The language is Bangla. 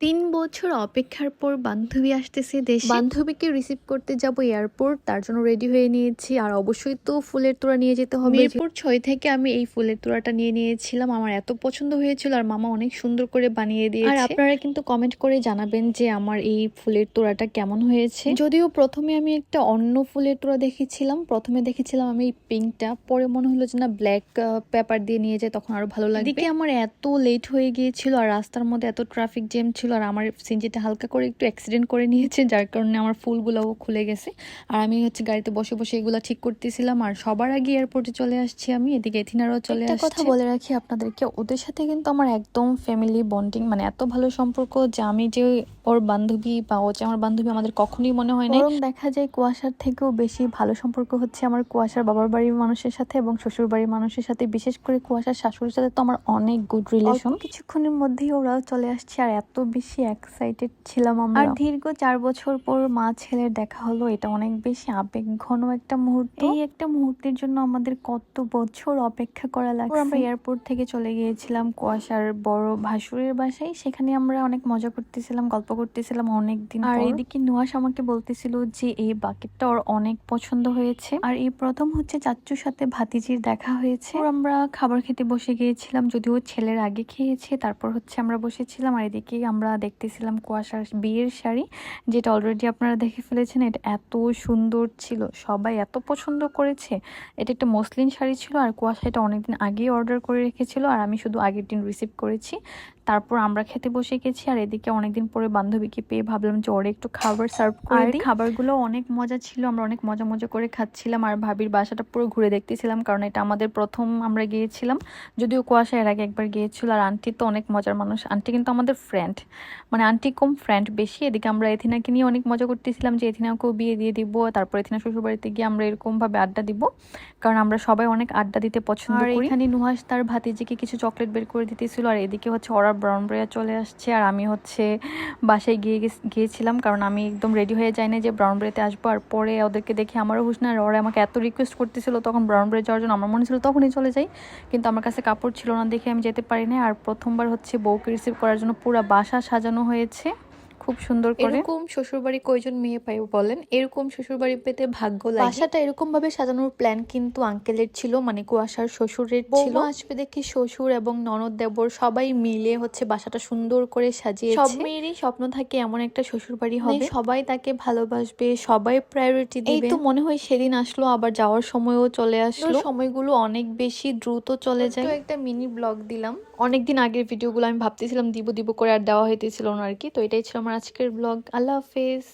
তিন বছর অপেক্ষার পর বান্ধবী আসতেছে দেশে। বান্ধবীকে রিসিভ করতে যাব এয়ারপোর্ট তার জন্য রেডি হয়ে নিয়েছি। আর অবশ্যই তো ফুলের তোড়া নিয়ে যেতে হবে। মিরপুর ছয় থেকে আমি এই ফুলের তোড়াটা নিয়ে নিয়েছিলাম। আমার এত পছন্দ হয়েছিল আর মামা অনেক সুন্দর করে বানিয়ে দিয়েছে। আর আপনারা কিন্তু কমেন্ট করে জানাবেন যে আমার এই ফুলের তোড়াটা কেমন হয়েছে। যদিও প্রথমে আমি একটা অন্য ফুলের তোড়া দেখেছিলাম। প্রথমে দেখেছিলাম আমি এই পিঙ্কটা পরে মনে হলো যে না ব্ল্যাক পেপার দিয়ে নিয়ে যায় তখন আরও ভালো লাগে আমার এত লেট হয়ে গিয়েছিল আর রাস্তার মধ্যে এত ট্রাফিক জ্যাম ছিল আর আমার সিনজিটা হালকা করে একটু অ্যাক্সিডেন্ট করে নিয়েছে যার কারণে আমার ফুলগুলোও খুলে গেছে। আর আমি হচ্ছে গাড়িতে বসে বসে এগুলো ঠিক করতেছিলাম আর সবার আগে এয়ারপোর্টে চলে আসছি আমি এদিকে এথিনারও চলে আসছে কথা বলে রাখি আপনাদেরকে ওদের সাথে কিন্তু আমার একদম ফ্যামিলি বন্ডিং মানে এত ভালো সম্পর্ক যে আমি যে ওর বান্ধবী বা ও যে আমার বান্ধবী আমাদের কখনোই মনে হয় না দেখা যায় কুয়াশার থেকেও বেশি ভালো সম্পর্ক হচ্ছে আমার কুয়াশার বাবার বাড়ির মানুষের সাথে এবং শ্বশুর বাড়ির মানুষের সাথে বিশেষ করে কুয়াশার শাশুড়ির সাথে তো আমার অনেক গুড রিলেশন কিছুক্ষণের মধ্যেই ওরাও চলে আসছে আর এত বেশি এক্সাইটেড ছিলাম আমরা। আর দীর্ঘ চার বছর পর মা ছেলের দেখা হলো এটা অনেক বেশি আবেগ ঘন একটা মুহূর্ত। এই একটা মুহূর্তের জন্য আমাদের কত বছর অপেক্ষা করা লাগছে। আমরা এয়ারপোর্ট থেকে চলে গিয়েছিলাম কুয়াশার বড় ভাসুরের বাসায়। সেখানে আমরা অনেক মজা করতেছিলাম গল্প করতেছিলাম অনেক দিন আর এদিকে নুয়াশ আমাকে বলতেছিল যে এই বাকেটটা ওর অনেক পছন্দ হয়েছে। আর এই প্রথম হচ্ছে চাচুর সাথে ভাতিজির দেখা হয়েছে। আমরা খাবার খেতে বসে গিয়েছিলাম যদিও ছেলের আগে খেয়েছে তারপর হচ্ছে আমরা বসেছিলাম। আর এদিকে আমরা দেখতেছিলাম কুয়াশার বিয়ের শাড়ি, যেটা অলরেডি আপনারা দেখে ফেলেছেন, এটা এত সুন্দর ছিল, সবাই এত পছন্দ করেছে। এটা একটা মসলিন শাড়ি ছিল আর কুয়াশা এটা অনেকদিন আগেই অর্ডার করে রেখেছিল আর আমি শুধু আগের দিন রিসিভ করেছি। তারপর আমরা খেতে বসে গেছি আর এদিকে অনেকদিন পরে বান্ধবীকে পেয়ে ভাবলাম যে ওরে একটু খাবার সার্ভ করে দিই। খাবারগুলো অনেক মজা ছিল আমরা অনেক মজা মজা করে খাচ্ছিলাম আর ভাবির বাসাটা পুরো ঘুরে দেখতেছিলাম কারণ এটা আমাদের প্রথম আমরা গিয়েছিলাম। যদিও কুয়াশা এর আগে একবার গিয়েছিল আর আন্টি তো অনেক মজার মানুষ আন্টি কিন্তু আমাদের ফ্রেন্ড মানে আন্টি কম ফ্রেন্ড বেশি এদিকে আমরা এথিনাকে নিয়ে অনেক মজা করতেছিলাম যে এথিনাকেও বিয়ে দিয়ে দিব তারপর এথিনা শ্বশুরবাড়িতে গিয়ে আমরা এরকম ভাবে আড্ডা দিব কারণ আমরা সবাই অনেক আড্ডা দিতে পছন্দ করি। এখানে নুহাস তার ভাতিজিকে কিছু চকলেট বের করে দিতেছিল আর এদিকে হচ্ছে ওরা ব্রাউন ব্রেয়া চলে আসছে আর আমি হচ্ছে বাসায় গিয়ে গিয়েছিলাম। কারণ আমি একদম রেডি হয়ে যাই না যে ব্রাউন ব্রেতে আসব। আর পরে ওদেরকে দেখে আমারও হুশ না। ওরা আমাকে এত রিকোয়েস্ট করতেছিল তখন ব্রাউন ব্রে যাওয়ার জন্য আমার মনে ছিল তখনই চলে যাই। কিন্তু আমার কাছে কাপড় ছিল না দেখে আমি যেতে পারি না আর প্রথমবার হচ্ছে বউকে রিসিভ করার জন্য পুরো বাসা সাজানো হয়েছে। খুব সুন্দর করে। এরকম শ্বশুরবাড়ি কয়জন মেয়ে পাই বলেন? এরকম শ্বশুরবাড়ি পেতে ভাগ্য লাগে। বাসাটা এরকম ভাবে সাজানোর প্ল্যান কিন্তু আঙ্কেলের ছিল মানে কুয়াশার শ্বশুরের ছিল। আসবে দেখি শ্বশুর এবং ননদ দেবর সবাই মিলে হচ্ছে বাসাটা সুন্দর করে সাজিয়ে সব মেয়েরই স্বপ্ন থাকে এমন একটা শ্বশুর বাড়ি হবে। সবাই তাকে ভালোবাসবে সবাই প্রায়োরিটি দিবে। এই তো মনে হয় সেদিন আসলো আবার যাওয়ার সময়ও চলে আসলো। সময়গুলো অনেক বেশি দ্রুত চলে যায় তো একটা মিনি ব্লগ দিলাম। অনেকদিন আগের ভিডিওগুলো আমি ভাবতেছিলাম দিব দিব করে আর দেওয়া হইতেছিল না আর কি। তো এটাই ছিল আমার আজকের ব্লগ আল্লাহ হাফেজ।